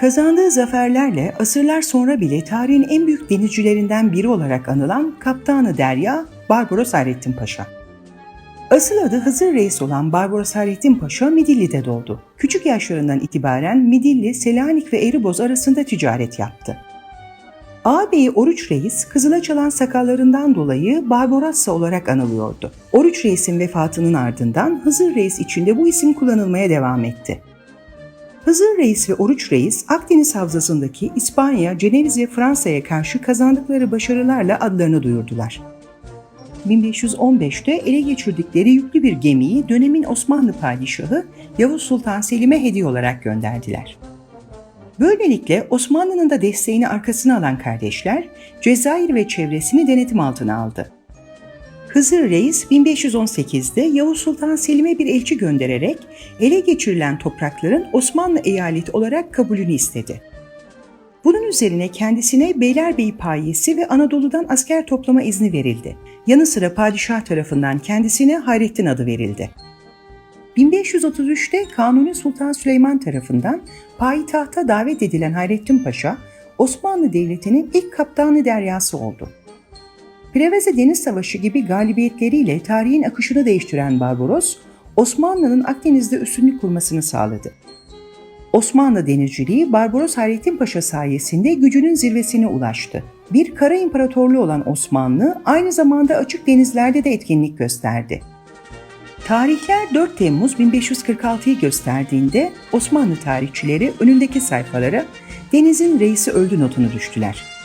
Kazandığı zaferlerle asırlar sonra bile tarihin en büyük denizcilerinden biri olarak anılan Kaptanı Derya Barbaros Hayrettin Paşa. Asıl adı Hızır Reis olan Barbaros Hayrettin Paşa Midilli'de doğdu. Küçük yaşlarından itibaren Midilli, Selanik ve Eriboz arasında ticaret yaptı. Ağabeyi Oruç Reis, kızıla çalan sakallarından dolayı Barbarossa olarak anılıyordu. Oruç Reis'in vefatının ardından Hızır Reis içinde bu isim kullanılmaya devam etti. Hızır Reis ve Oruç Reis, Akdeniz Havzası'ndaki İspanya, Ceneviz Fransa'ya karşı kazandıkları başarılarla adlarını duyurdular. 1515'te ele geçirdikleri yüklü bir gemiyi dönemin Osmanlı padişahı Yavuz Sultan Selim'e hediye olarak gönderdiler. Böylelikle Osmanlı'nın da desteğini arkasına alan kardeşler Cezayir ve çevresini denetim altına aldı. Hızır Reis 1518'de Yavuz Sultan Selim'e bir elçi göndererek ele geçirilen toprakların Osmanlı eyaleti olarak kabulünü istedi. Bunun üzerine kendisine Beylerbeyi payesi ve Anadolu'dan asker toplama izni verildi. Yanı sıra padişah tarafından kendisine Hayrettin adı verildi. 1533'te Kanuni Sultan Süleyman tarafından payitahta davet edilen Hayrettin Paşa, Osmanlı Devleti'nin ilk kaptanı deryası oldu. Preveze Deniz Savaşı gibi galibiyetleriyle tarihin akışını değiştiren Barbaros, Osmanlı'nın Akdeniz'de üstünlük kurmasını sağladı. Osmanlı denizciliği Barbaros Hayrettin Paşa sayesinde gücünün zirvesine ulaştı. Bir kara imparatorluğu olan Osmanlı aynı zamanda açık denizlerde de etkinlik gösterdi. Tarihler 4 Temmuz 1546'yı gösterdiğinde Osmanlı tarihçileri önündeki sayfalara denizin reisi öldü notunu düştüler.